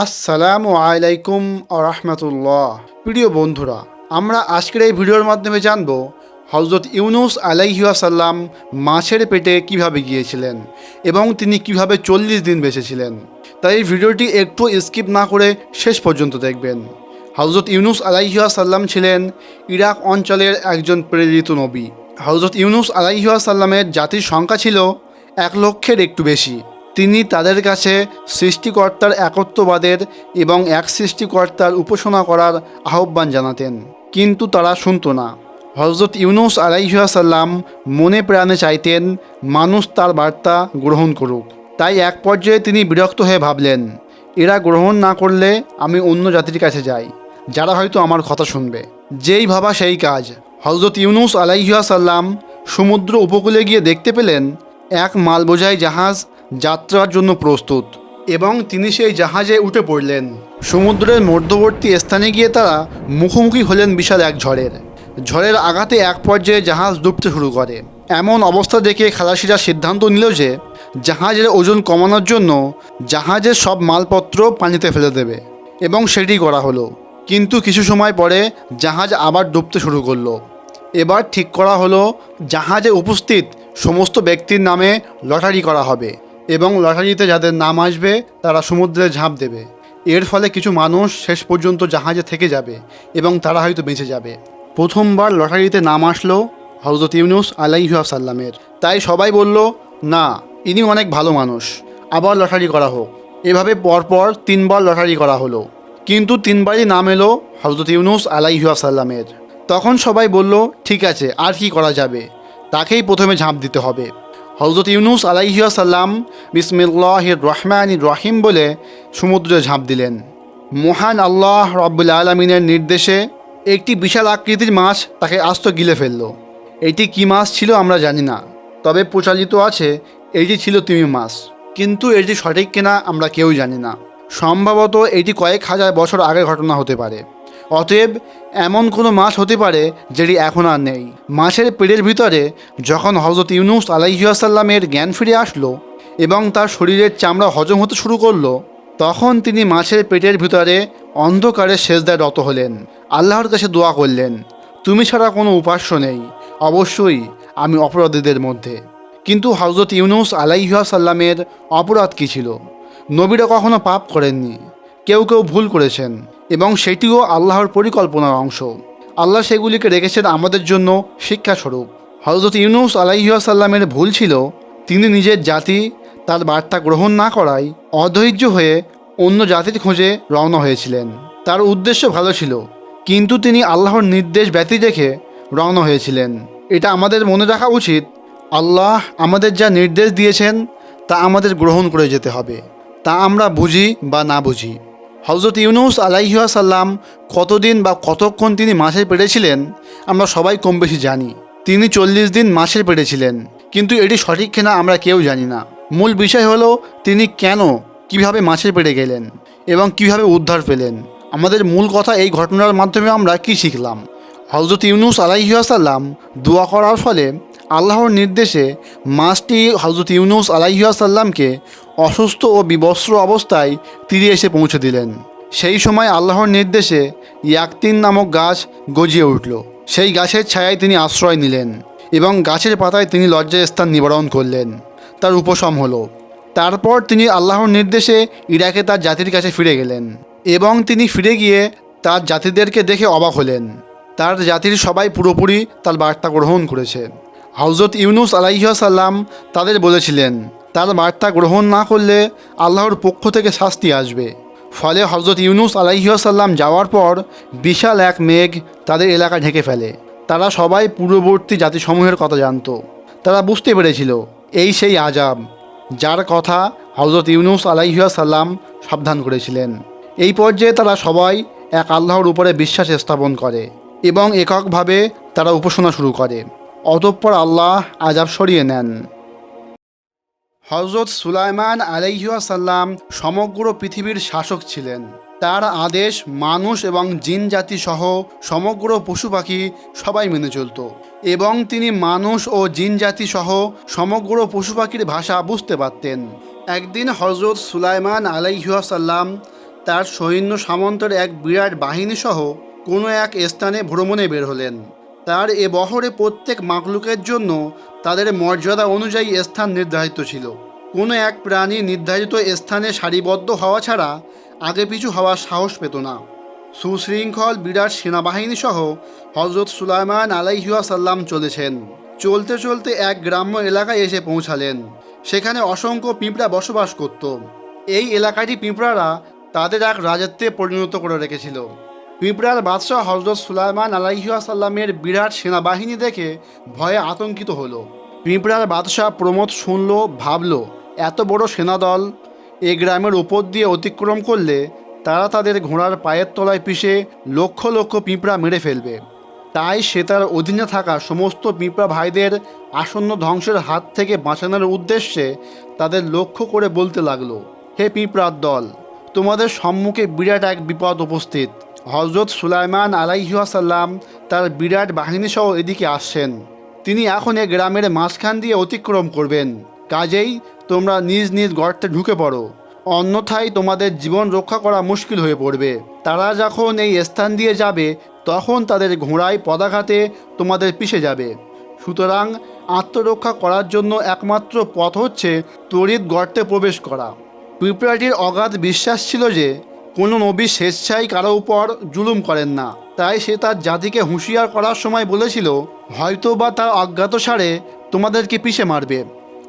আসসালামু আলাইকুম রহমতুল্লাহ। প্রিয় বন্ধুরা, আমরা আজকের এই ভিডিওর মাধ্যমে জানব হজরত ইউনুস আলাইহাসাল্লাম মাছের পেটে কীভাবে গিয়েছিলেন এবং তিনি কীভাবে চল্লিশ দিন বেঁচেছিলেন। তাই এই ভিডিওটি একটু স্কিপ না করে শেষ পর্যন্ত দেখবেন। হজরত ইউনুস আলাইহাসাল্লাম ছিলেন ইরাক অঞ্চলের একজন প্রেরিত নবী। হজরত ইউনুস আলাইহাসাল্লামের জাতির সংখ্যা ছিল এক লক্ষের একটু বেশি। তিনি তাদের কাছে সৃষ্টিকর্তার একত্ববাদের এবং এক সৃষ্টিকর্তার উপাসনা করার আহ্বান জানাতেন। কিন্তু তারা শুনত না। হজরত ইউনুস আলাইহাসাল্লাম মনে প্রাণে চাইতেন, মানুষ তার বার্তা গ্রহণ করুক। তাই এক পর্যায়ে তিনি বিরক্ত হয়ে ভাবলেন, এরা গ্রহণ না করলে আমি অন্য জাতির কাছে যাই, যারা হয়তো আমার কথা শুনবে। যেই ভাবা সেই কাজ। হজরত ইউনুস আলাইহাসাল্লাম সমুদ্র উপকূলে গিয়ে দেখতে পেলেন, এক মালবোঝাই জাহাজ যাত্রার জন্য প্রস্তুত এবং তিনি সেই জাহাজে উঠে পড়লেন। সমুদ্রের মধ্যবর্তী স্থানে গিয়ে তারা মুখোমুখি হলেন বিশাল এক ঝড়ের। ঝড়ের আঘাতে এক পর্যায়ে জাহাজ ডুবতে শুরু করে। এমন অবস্থা দেখে খালাসিরা সিদ্ধান্ত নিল যে, জাহাজের ওজন কমানোর জন্য জাহাজের সব মালপত্র পানিতে ফেলে দেবে এবং সেটি করা হলো। কিন্তু কিছু সময় পরে জাহাজ আবার ডুবতে শুরু করল। এবার ঠিক করা হলো, জাহাজে উপস্থিত সমস্ত ব্যক্তির নামে লটারি করা হবে। এবং লটারিতে যাদের নাম আসবে, তারা সমুদ্রে ঝাঁপ দেবে। এর ফলে কিছু মানুষ শেষ পর্যন্ত জাহাজে থেকে যাবে এবং তারা হয়তো বেঁচে যাবে। প্রথমবার লটারিতে নাম আসলো হজরত ইউনুস আলাইহাসাল্লামের তাই সবাই বলল, না, ইনি অনেক ভালো মানুষ। আবার লটারি করা হোক। এভাবে পরপর তিনবার লটারি করা হলো। কিন্তু তিনবারই নাম এলো হজরত ইউনুস আলাইহাসাল্লামের তখন সবাই বলল, ঠিক আছে, আর কি করা যাবে? তাকেই প্রথমে ঝাঁপ দিতে হবে। হজরত ইউনুস আলাইহাসাল্লাম বিসমিল্লাহ রহমান রহিম বলে সমুদ্রে ঝাঁপ দিলেন। মহান আল্লাহ রব্বুল আলমিনের নির্দেশে একটি বিশাল আকৃতির মাছ তাকে আস্ত গিলে ফেলল। এটি কী মাছ ছিল আমরা জানি না, তবে প্রচালিত আছে, এটি ছিল তিমি মাছ। কিন্তু এটি সঠিক কিনা আমরা কেউ জানি না। সম্ভবত এটি কয়েক হাজার বছর আগের ঘটনা হতে পারে। অতএব এমন কোনো মাছ হতে পারে যেটি এখন আর নেই। মাছের পেটের ভিতরে যখন হজরত ইউনুস আলাইহাসাল্লামের জ্ঞান ফিরে আসলো এবং তার শরীরের চামড়া হজম হতে শুরু করল, তখন তিনি মাছের পেটের ভিতরে অন্ধকারে সেজদায় রত হলেন। আল্লাহর কাছে দোয়া করলেন, তুমি ছাড়া কোনো উপাস্য নেই। অবশ্যই আমি অপরাধীদের মধ্যে। কিন্তু হজরত ইউনুস আলাইহাসাল্লামের অপরাধ কী ছিল? নবীরা কখনো পাপ করেননি। কেউ কেউ ভুল করেছেন। এবং সেটিও আল্লাহর পরিকল্পনার অংশ। আল্লাহ সেগুলিকে রেখেছেন আমাদের জন্য শিক্ষাস্বরূপ। হজরত ইউনুস আলাইহাসাল্লামের ভুল ছিল, তিনি নিজের জাতি তার বার্তা গ্রহণ না করায় অধৈর্য হয়ে অন্য জাতির খোঁজে রওনা হয়েছিলেন। তার উদ্দেশ্য ভালো ছিল, কিন্তু তিনি আল্লাহর নির্দেশ ব্যতি রেখে রওনা হয়েছিলেন। এটা আমাদের মনে রাখা উচিত, আল্লাহ আমাদের যা নির্দেশ দিয়েছেন তা আমাদের গ্রহণ করে যেতে হবে। তা আমরা বুঝি বা না বুঝি। হজরত ইউনুস আলাইহাসাল্লাম কতদিন বা কতক্ষণ তিনি মাছের পেটে ছিলেন আমরা সবাই কম বেশি জানি। তিনি চল্লিশ দিন মাছের পেটে ছিলেন কিন্তু এটি সঠিক কিনা আমরা কেউ জানি না। মূল বিষয় হলো, তিনি কেন, কীভাবে মাছের পেটে গেলেন এবং কীভাবে উদ্ধার পেলেন। আমাদের মূল কথা এই ঘটনার মাধ্যমে আমরা কি শিখলাম? হজরত ইউনুস আলাইহাসাল্লাম দোয়া করার ফলে আল্লাহর নির্দেশে মাছটি হজরত ইউনুস আলাইহাসাল্লামকে অসুস্থ ও বিবস্ত্র অবস্থায় তীরে এসে পৌঁছে দিলেন। সেই সময় আল্লাহর নির্দেশে ইয়াকতিন নামক গাছ গজিয়ে উঠল। সেই গাছের ছায়ায় তিনি আশ্রয় নিলেন এবং গাছের পাতায় তিনি লজ্জার স্থান নিবারণ করলেন। তার উপশম হলো। তারপর তিনি আল্লাহর নির্দেশে ইরাকে তার জাতির কাছে ফিরে গেলেন এবং তিনি ফিরে গিয়ে তার জাতিদেরকে দেখে অবাক হলেন। তার জাতির সবাই পুরোপুরি তার বার্তা গ্রহণ করেছে। হজরত ইউনুস আলাইহাসাল্লাম তাদের বলেছিলেন তার বার্তা গ্রহণ না করলে আল্লাহর পক্ষ থেকে শাস্তি আসবে। ফলে হজরত ইউনুস আলাইহাসাল্লাম যাওয়ার পর বিশাল এক মেঘ তাদের এলাকা ঢেকে ফেলে। তারা সবাই পূর্ববর্তী জাতিসমূহের কথা জানত। তারা বুঝতে পেরেছিল, এই সেই আজাব যার কথা হজরত ইউনুস আলাইহাসাল্লাম সাবধান করেছিলেন। এই পর্যায়ে তারা সবাই এক আল্লাহর উপরে বিশ্বাস স্থাপন করে এবং এককভাবে তারা উপাসনা শুরু করে। অতঃপর আল্লাহ আজাব সরিয়ে নেন। হজরত সুলাইমান আলাইহাসাল্লাম সমগ্র পৃথিবীর শাসক ছিলেন। তার আদেশ মানুষ এবং জিন জাতি সহ সমগ্র পশু পাখি সবাই মেনে চলত। এবং তিনি মানুষ ও জিন জাতি সহ সমগ্র পশু পাখির ভাষা বুঝতে পারতেন। একদিন হজরত সুলাইমান আলাইহাসাল্লাম তার সৈন্য সামন্তের এক বিরাট বাহিনী সহ কোনো এক স্থানে ভ্রমণে বের হলেন। তার এ বহরে প্রত্যেক মাকলুকের জন্য তাদের মর্যাদা অনুযায়ী স্থান নির্ধারিত ছিল। কোনো এক প্রাণী নির্ধারিত স্থানে সারিবদ্ধ হওয়া ছাড়া আগে পিছু হওয়ার সাহস পেত না। সুশৃঙ্খল বিরাট সেনাবাহিনী সহ হজরত সুলাইমান আলাইহিয়াসাল্লাম চলেছেন। চলতে চলতে এক গ্রাম্য এলাকায় এসে পৌঁছালেন। সেখানে অসংখ্য পিঁপড়া বসবাস করত। এই এলাকাটি পিঁপড়ারা তাদের এক রাজত্বে পরিণত করে রেখেছিল। পিঁপড়ার বাদশাহ হজরত সুলাইমান আলাইহিয়াসাল্লামের বিরাট সেনাবাহিনী দেখে ভয়ে আতঙ্কিত হলো। পিঁপড়ার বাদশাহ প্রমোদ শুনল, ভাবল, এত বড় সেনাদল এ গ্রামের উপর দিয়ে অতিক্রম করলে তারা তাদের ঘোড়ার পায়ের তলায় পিষে লক্ষ লক্ষ পিঁপড়া মেরে ফেলবে। তাই সে তার অধীনে থাকা সমস্ত পিঁপড়া ভাইদের আসন্ন ধ্বংসের হাত থেকে বাঁচানোর উদ্দেশ্যে তাদের লক্ষ্য করে বলতে লাগল, হে পিঁপড়ার দল, তোমাদের সম্মুখে বিরাট এক বিপদ উপস্থিত। হজরত সুলাইমান আলাইহাসাল্লাম তার বিরাট বাহিনী সহ এদিকে আসছেন। তিনি এখন এ গ্রামের মাঝখান দিয়ে অতিক্রম করবেন। কাজেই তোমরা নিজ নিজ গর্তে ঢুকে পড়ো। অন্যথায় তোমাদের জীবন রক্ষা করা মুশকিল হয়ে পড়বে। তারা যখন এই স্থান দিয়ে যাবে, তখন তাদের ঘোড়ায় পদাঘাতে তোমাদের পিষে যাবে। সুতরাং আত্মরক্ষা করার জন্য একমাত্র পথ হচ্ছে তড়িৎ গর্তে প্রবেশ করা। পিঁপড়াটির অগাধ বিশ্বাস ছিল যে কোনো নবী স্বেচ্ছায় কারও উপর জুলুম করেন না। তাই সে তার জাতিকে হুঁশিয়ার করার সময় বলেছিল হয়তো বা তার অজ্ঞাতসারে তোমাদেরকে পিষে মারবে?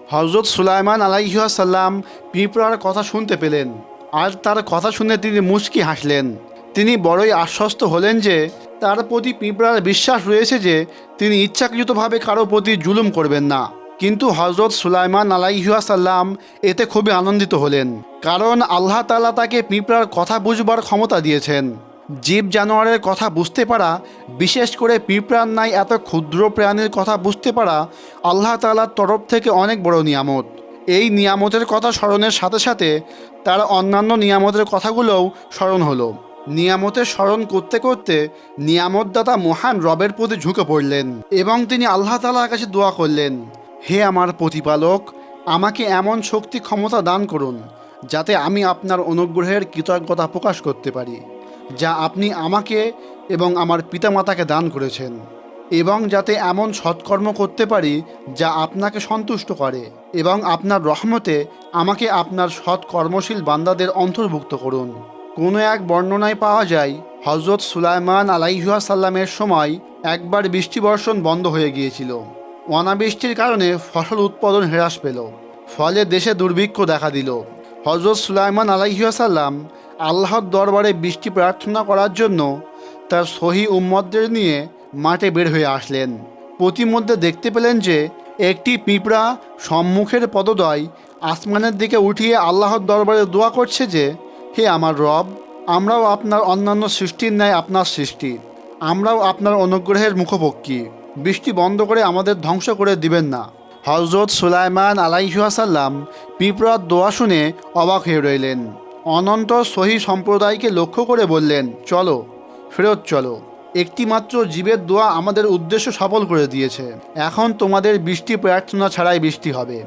হজরত সুলাইমান আলাইহাসাল্লাম পিঁপড়ার কথা শুনতে পেলেন। আর তার কথা শুনে তিনি মুচকি হাসলেন। তিনি বড়ই আশ্বস্ত হলেন যে, তার প্রতি পিঁপড়ার বিশ্বাস রয়েছে যে, তিনি ইচ্ছাকৃতভাবে কারও প্রতি জুলুম করবেন না। কিন্তু হজরত সুলাইমান আলাইহাসাল্লাম এতে খুবই আনন্দিত হলেন, কারণ আল্লাহ তালা তাকে পিঁপড়ার কথা বুঝবার ক্ষমতা দিয়েছেন। জীব জানোয়ারের কথা বুঝতে পারা, বিশেষ করে পিঁপড়ার নাই এত ক্ষুদ্র প্রাণীর কথা বুঝতে পারা আল্লাহ তালার তরফ থেকে অনেক বড় নিয়ামত। এই নিয়ামতের কথা স্মরণের সাথে সাথে তার অন্যান্য নিয়ামতের কথাগুলোও স্মরণ হলো। নিয়ামতের স্মরণ করতে করতে নিয়ামতদাতা মহান রবের প্রতি ঝুঁকে পড়লেন এবং তিনি আল্লাহ তালার কাছে দোয়া করলেন। হে আমার প্রতিপালক, আমাকে এমন শক্তি ক্ষমতা দান করুন, যাতে আমি আপনার অনুগ্রহের কৃতজ্ঞতা প্রকাশ করতে পারি, যা আপনি আমাকে এবং আমার পিতামাতাকে দান করেছেন, এবং যাতে এমন সৎকর্ম করতে পারি যা আপনাকে সন্তুষ্ট করে, এবং আপনার রহমতে আমাকে আপনার সৎ কর্মশীল বান্দাদের অন্তর্ভুক্ত করুন। কোনো এক বর্ণনায় পাওয়া যায় হজরত সুলাইমান আলাইহুয়া সাল্লামের সময় একবার বৃষ্টি বর্ষণ বন্ধ হয়ে গিয়েছিল। অনাবৃষ্টির কারণে ফসল উৎপাদন হ্রাস পেল। ফলে দেশে দুর্ভিক্ষ দেখা দিল। হজরত সুলাইমান আলাইহাসাল্লাম আল্লাহর দরবারে বৃষ্টি প্রার্থনা করার জন্য তার সহি উম্মদদের নিয়ে মাঠে বের হয়ে আসলেন। প্রতিমধ্যে দেখতে পেলেন যে, একটি পিঁপড়া সম্মুখের পদদয় আসমানের দিকে উঠিয়ে আল্লাহর দরবারে দোয়া করছে যে, হে আমার রব, আমরাও আপনার অন্যান্য সৃষ্টির ন্যায় আপনার সৃষ্টি। আমরাও আপনার অনুগ্রহের মুখপক্ষী বৃষ্টি বন্ধ করে আমাদের ধ্বংস করে দিবেন না। হজরত সুলাইমান আলাইহাসাল্লাম পিঁপড়ার দোয়া শুনে অবাক হয়ে রইলেন। অনন্ত সহি সম্প্রদায়কে লক্ষ্য করে বললেন, চলো, ফেরত চলো। একটিমাত্র জীবের দোয়া আমাদের উদ্দেশ্য সফল করে দিয়েছে। এখন তোমাদের বৃষ্টি প্রার্থনা ছাড়াই বৃষ্টি হবে।